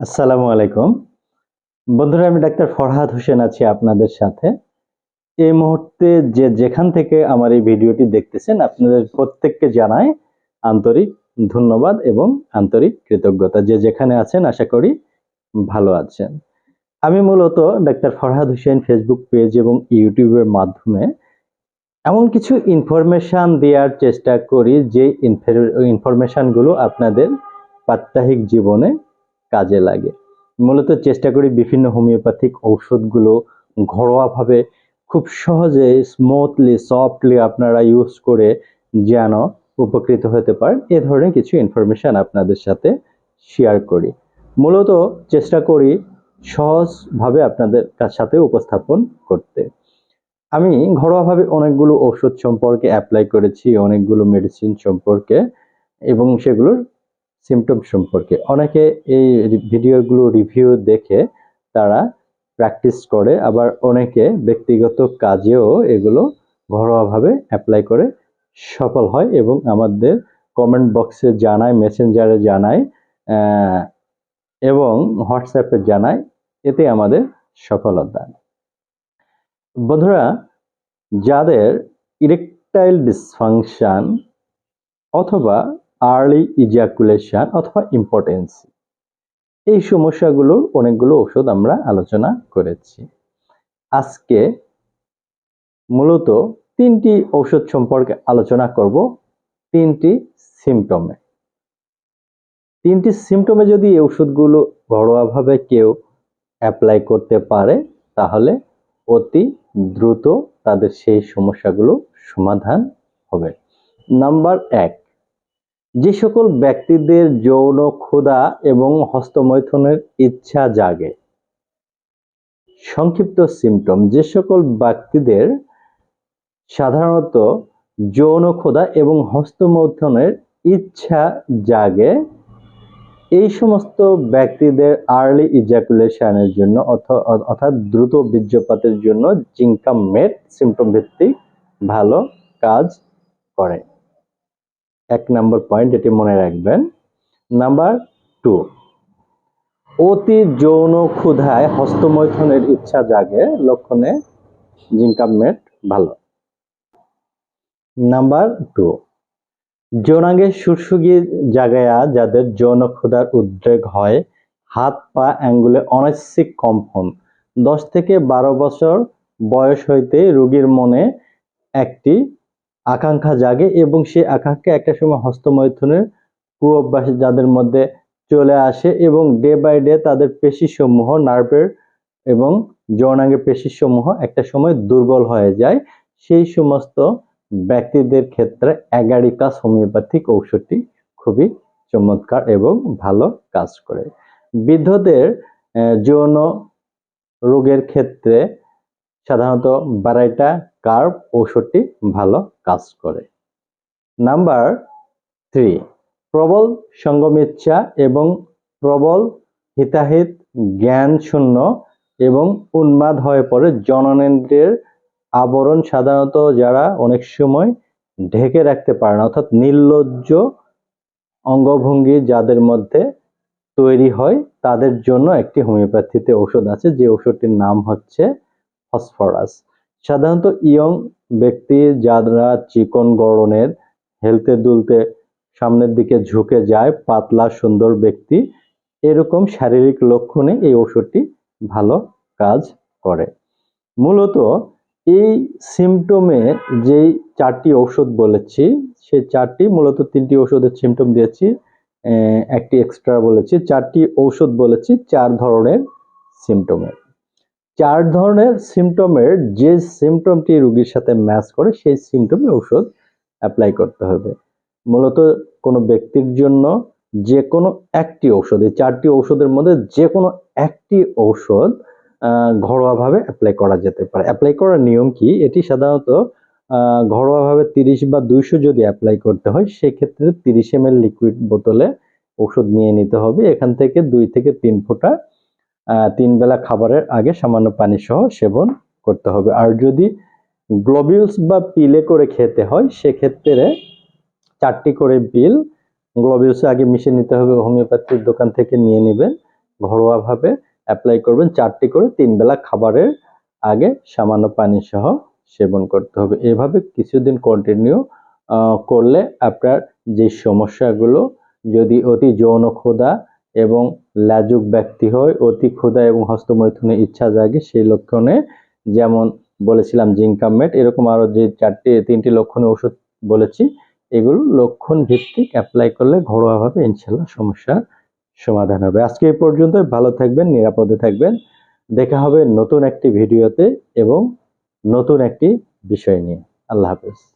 আসসালামু আলাইকুম। বন্ধুরা, আমি ডাক্তার ফরহাদ হোসেন আছি আপনাদের সাথে। এই মুহূর্তে যে যেখান থেকে আমার এই ভিডিওটি দেখতেছেন, আপনাদের প্রত্যেককে জানাই আন্তরিক ধন্যবাদ এবং আন্তরিক কৃতজ্ঞতা। যে যেখানে আছেন, আশা করি ভালো আছেন। আমি মূলত doctor Farhad Hossain Facebook page এবং ইউটিউবের মাধ্যমে এমন কিছু ইনফরমেশন দেওয়ার চেষ্টা করি, যে ইনফরমেশনগুলো আপনাদের প্রাত্যহিক জীবনে কাজে লাগে। মূলত চেষ্টা করি বিভিন্ন হোমিওপ্যাথিক ঔষধগুলো ঘরোয়াভাবে খুব সহজে স্মুথলি সফটলি আপনারা ইউজ করে যেন উপকৃত হতে পারেন। এ ধরনের কিছু ইনফরমেশন আপনাদের সাথে শেয়ার করি। মূলত চেষ্টা করি সহজভাবে আপনাদের সাথে উপস্থাপন করতে। আমি ঘরোয়াভাবে অনেকগুলো ওষুধ সম্পর্কে অ্যাপ্লাই করেছি, অনেকগুলো মেডিসিন সম্পর্কে এবং সেগুলোর সিমটম সম্পর্কে। অনেকে এই ভিডিওগুলো রিভিউ দেখে তারা প্র্যাকটিস করে, আবার অনেকে ব্যক্তিগত কাজেও এগুলো ঘরোয়াভাবে অ্যাপ্লাই করে সফল হয় এবং আমাদের কমেন্ট বক্সে জানায় মেসেঞ্জারে জানায় এবং হোয়াটসঅ্যাপে জানায়, এতে আমাদের সফলতা। বন্ধুরা, যাদের ইরেকটাইল ডিসফাংশন অথবা আর্লি ইজাকুলেশন অথবা ইম্পর্টেন্সি এই সমস্যাগুলোর অনেকগুলো ওষুধ আমরা আলোচনা করেছি। আজকে মূলত তিনটি ঔষধ সম্পর্কে আলোচনা করব, তিনটি সিমটমে তিনটি সিমটমে যদি এই ওষুধগুলো ঘরোয়াভাবে কেউ অ্যাপ্লাই করতে পারে, তাহলে অতি দ্রুত তাদের সেই সমস্যাগুলো সমাধান হবে। নাম্বার এক যে সকল ব্যক্তিদের যৌন ক্ষুধা এবং হস্তমৈথুনের ইচ্ছা জাগে। সংক্ষিপ্ত সিমটম যে সকল ব্যক্তিদের সাধারণত যৌন ক্ষুধা এবং হস্তমৈথুনের ইচ্ছা জাগে, এই সমস্ত ব্যক্তিদের আর্লি ইজাকুলেশনের জন্য অর্থাৎ দ্রুত বীর্যপাতের জন্য জিঙ্কাম মেট সিমটম ভিত্তিক ভালো কাজ করে। এক নম্বর পয়েন্ট এটি মনে রাখবেন, নাম্বার টু অতি যৌন ক্ষুধায় হস্তমৈথুনের ইচ্ছা জাগে, লক্ষণে জিঙ্কাম মেট ভালো। নাম্বার টু যৌনাঙ্গে সুরসুগি জাগায়া যাদের যৌন ক্ষুধার উদ্রেক হয়, হাত, পা অ্যাঙ্গুলে অনৈচ্ছিক কম্পন। দশ থেকে বারো বছর বয়স হইতে রোগীর মনে একটি আকাঙ্ক্ষা জাগে এবং সেই আকাঙ্ক্ষা একটা সময় হস্তমৈথুনের কুঅভ্যাস যাদের মধ্যে চলে আসে এবং ডে বাই ডে তাদের পেশিসমূহ নার্ভের এবং যৌনাঙ্গের পেশিসমূহ একটা সময় দুর্বল হয়ে যায়। সেই সমস্ত ব্যক্তিদের ক্ষেত্রে অ্যাগারিকাস হোমিওপ্যাথিক ঔষধটি খুবই চমৎকার এবং ভালো কাজ করে। বৃদ্ধদের যৌন রোগের ক্ষেত্রে সাধারণত বারাইটা কার্ভ ঔষধটি ভালো কাজ করে? নাম্বার থ্রি, প্রবল সঙ্গমিচ্ছা এবং প্রবল হিতাহিত জ্ঞান শূন্য এবং উন্মাদ হয়ে পড়ে জননেন্দ্রের আবরণ সাধারণত যারা অনেক সময় ঢেকে রাখতে পারে না, অর্থাৎ নির্লজ্জ অঙ্গভঙ্গি যাদের মধ্যে তৈরি হয়, তাদের জন্য একটি হোমিওপ্যাথিতে ওষুধ আছে, যে ওষুধটির নাম হচ্ছে ফসফরাস। সাধারণত ইয়ং ব্যক্তি যারা চিকন গড়নের হেলতে দুলতে সামনের দিকে ঝুঁকে যায়, পাতলা, সুন্দর ব্যক্তি, এরকম শারীরিক লক্ষণে এই ওষুধটি ভালো কাজ করে। মূলত এই সিমটমে যেই চারটি ঔষধ বলেছি, সেই চারটি, মূলত তিনটি ওষুধের সিমটম দিয়েছি একটি এক্সট্রা বলেছি, চারটি ঔষধ বলেছি, চার ধরনের সিমটমের চার ধরনের সিমটমের যে সিমটমটি রোগীর সাথে ম্যাচ করে, সেই সিমটমে ঔষধ অ্যাপ্লাই করতে হবে। মূলত কোনো ব্যক্তির জন্য যে কোনো একটি ঔষধ, এই চারটি ঔষধের মধ্যে যে কোনো একটি ঔষধ ঘরোয়াভাবে অ্যাপ্লাই করা যেতে পারে। অ্যাপ্লাই করার নিয়ম কি? এটি সাধারণত ঘরোয়াভাবে তিরিশ বা দুইশো যদি অ্যাপ্লাই করতে হয়, সেক্ষেত্রে তিরিশ এম লিকুইড বোতলে ওষুধ নিয়ে নিতে হবে। এখান থেকে দুই থেকে তিন ফোঁটা তিন বেলা খাবারের আগে সামান্য পানি সহ সেবন করতে হবে। আর যদি গ্লোবিউলস বা পিলে করে খেতে হয়, সেক্ষেত্রে চারটি করে পিল গ্লোবিউলস আগে মিশে নিতে হবে, হোমিওপ্যাথির দোকান থেকে নিয়ে নেবেন। ঘরোয়াভাবে অ্যাপ্লাই করবেন, চারটি করে তিন বেলা খাবারের আগে সামান্য পানি সহ সেবন করতে হবে। এভাবে কিছুদিন কন্টিনিউ করলে আপনার যে সমস্যাগুলো, যদি অতি যৌন ক্ষুধা এবং লাজুক ব্যক্তি হয় অতি ক্ষুধা এবং হস্তমৈথুনের ইচ্ছা জাগে সেই লক্ষণে। যেমন বলেছিলাম জিঙ্কামেট এরকম আরও যে চারটি, তিনটি লক্ষণে ওষুধ বলেছি, এগুলো লক্ষণ ভিত্তিক অ্যাপ্লাই করলে ঘরোয়াভাবে ইনশাল্লাহ সমস্যার সমাধান হবে। আজকে এই পর্যন্ত ভালো থাকবেন, নিরাপদে থাকবেন। দেখা হবে নতুন একটি ভিডিওতে এবং নতুন একটি বিষয় নিয়ে। আল্লাহ হাফেজ।